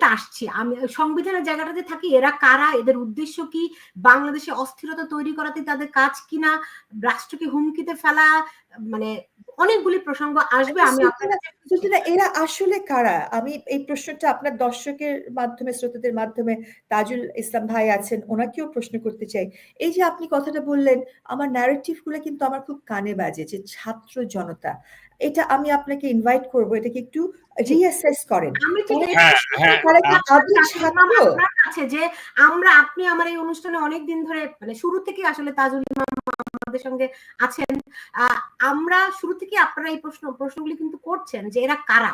সেটা আসছি। আমি সংবিধানের জায়গাটাতে থাকি এরা কারা এদের উদ্দেশ্য কি বাংলাদেশে অস্থিরতা তৈরি করাতে তাদের কাজ কিনা রাষ্ট্রকে হুমকিতে ফেলা মানে অনেকগুলি প্রসঙ্গ আসবে আমি এরা আসলে কারা? আমি এই প্রশ্নটা আপনার দর্শকের মাধ্যমে শ্রোতাদের মাধ্যমে তাজুল ইসলাম ভাই আছেন ওনাকেও প্রশ্ন করতে চাই। এই যে আপনি কথাটা বললেন আমার ন্যারেটিভগুলো কিন্তু আমার খুব কানে বাজে যে ছাত্র জনতা এটা আমি আপনাকে ইনভাইট করব এটাকে একটু রিঅ্যাসেস করেন। হ্যাঁ, হ্যাঁ, কাছে যে আমরা আপনি আমার এই অনুষ্ঠানে অনেক দিন ধরে মানে শুরু থেকে আসলে তাজুল ইমাম আমাদের সঙ্গে আছেন। আমরা শুরু থেকে আপনারা এই প্রশ্ন, প্রশ্নগুলি কিন্তু করছেন যে এরা কারা?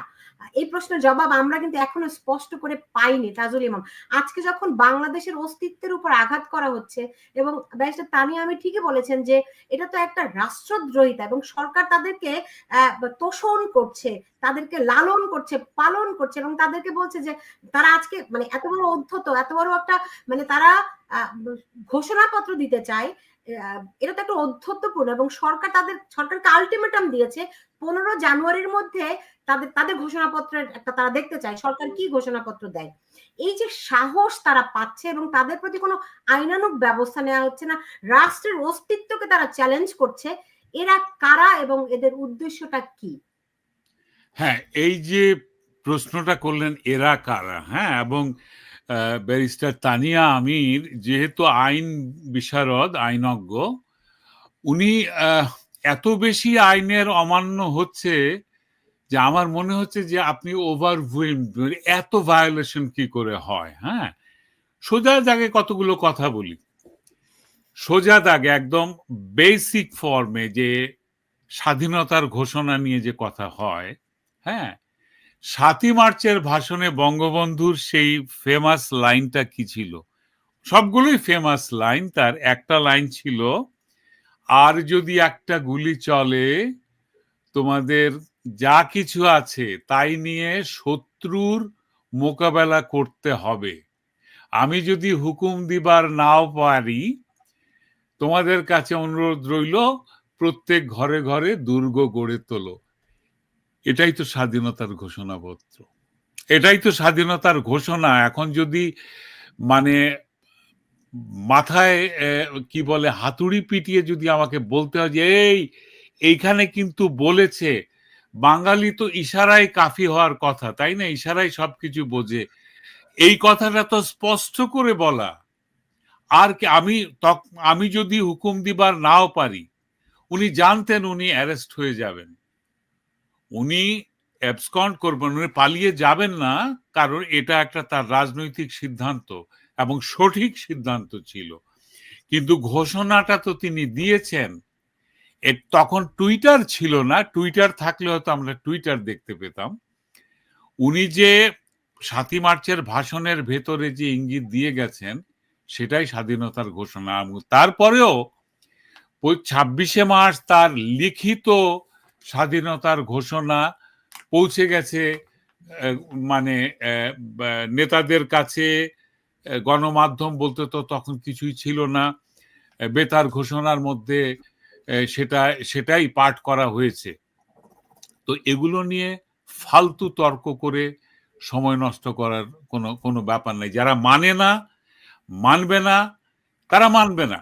এই প্রশ্নের জবাব আমরা কিন্তু এখনও স্পষ্ট করে পাইনি, তাজুল ইমাম। আজকে যখন বাংলাদেশের অস্তিত্বের উপর আঘাত করা হচ্ছে এবং ব্যারিস্টার তানিয়া আমি ঠিকই বলেছেন যে এটা তো একটা রাষ্ট্রদ্রোহিতা এবং সরকার তাদেরকে তোষণ করছে, তাদেরকে লালন করছে, পালন করছে এবং তাদেরকে বলছে যে তারা আজকে মানে এত বড় অধ্যত এত বড় একটা মানে তারা ঘোষণাপত্র দিতে চায় এটা তো একটা অধ্যত্বপূর্ণ এবং সরকার তাদের, সরকারকে আলটিমেটাম দিয়েছে, পনেরো জানুয়ারির মধ্যে তাদের তাদের ঘোষণাপত্রের একটা তারা দেখতে চায়, সরকার কি ঘোষণাপত্র দেয়। এই যে সাহস তারা পাচ্ছে এবং তাদের প্রতি কোনো আইনানুক ব্যবস্থা নেওয়া হচ্ছে না, রাষ্ট্রের অস্তিত্বকে তারা চ্যালেঞ্জ করছে, এরা কারা এবং এদের উদ্দেশ্যটা কি? হ্যাঁ এই যে প্রশ্নটা করলেন এরা কারা? হ্যাঁ এবং ব্যারিস্টার তানিয়া আমির যেহেতু আইন বিশারদ, আইনজ্ঞ, উনি এত বেশি আইনের অমান্য হচ্ছে যে আমার মনে হচ্ছে যে আপনি ওভার এত ভায়োলেশন কি করে হয় হ্যাঁ? সোজা দাগে কতগুলো কথা বলি। সোজা দাগে একদম বেসিক ফর্মে যে স্বাধীনতার ঘোষণা নিয়ে যে কথা হয় হ্যাঁ? সাতই মার্চের ভাষণে বঙ্গবন্ধুর সেই ফেমাস লাইনটা কি ছিল? সবগুলোই ফেমাস লাইন তার একটা লাইন ছিল, আর যদি একটা গুলি চলে, তোমাদের যা কিছু আছে তাই নিয়ে শত্রুর মোকাবেলা করতে হবে। আমি যদি হুকুম দিবার নাও পারি, তোমাদের কাছে অনুরোধ রইল, প্রত্যেক ঘরে ঘরে দুর্গ গড়ে তোলো। এটাই তো স্বাধীনতার ঘোষণাপত্র। এটাই তো স্বাধীনতার ঘোষণা। এখন যদি মানে মাথায় কি বলে, হাতুড়ি পিটিয়ে যদি আমাকে বলতে হয় যে, এই, এইখানে কিন্তু বলেছে, বাঙালি তো ইশারায় কাফি হওয়ার কথা, তাই না? ইশারায় সবকিছু বোঝে। এই কথাটা তো স্পষ্ট করে বলা। আর কি, আমি আমি যদি হুকুম দিবার নাও পারি, উনি জানতেন উনি অ্যারেস্ট হয়ে যাবেন। উনি অ্যাবসকন্ড করবেন, উনি পালিয়ে যাবেন না, কারণ এটা একটা তার রাজনৈতিক সিদ্ধান্ত এবং সঠিক সিদ্ধান্ত ছিল। কিন্তু ঘোষণাটা তো তিনি দিয়েছেন। তখন টুইটার ছিল না, টুইটার থাকলে হয়তো আমরা টুইটার দেখতে পেতাম। উনি যে সাতই মার্চের ভাষণের ভেতরে যে ইঙ্গিত দিয়ে গেছেন, সেটাই স্বাধীনতার ঘোষণা। তারপরেও ছাব্বিশে মার্চ তার লিখিত স্বাধীনতার ঘোষণা পৌঁছে গেছে মানে নেতাদের কাছে গণমাধ্যম বলতে তো তখন কিছুই ছিল না। বেতার ঘোষণার মধ্যে সেটা, সেটাই পাঠ করা হয়েছে। তো এগুলো নিয়ে ফালতু তর্ক করে সময় নষ্ট করার কোনো কোনো ব্যাপার নেই। যারা মানে না, মানবে না, তারা মানবে না।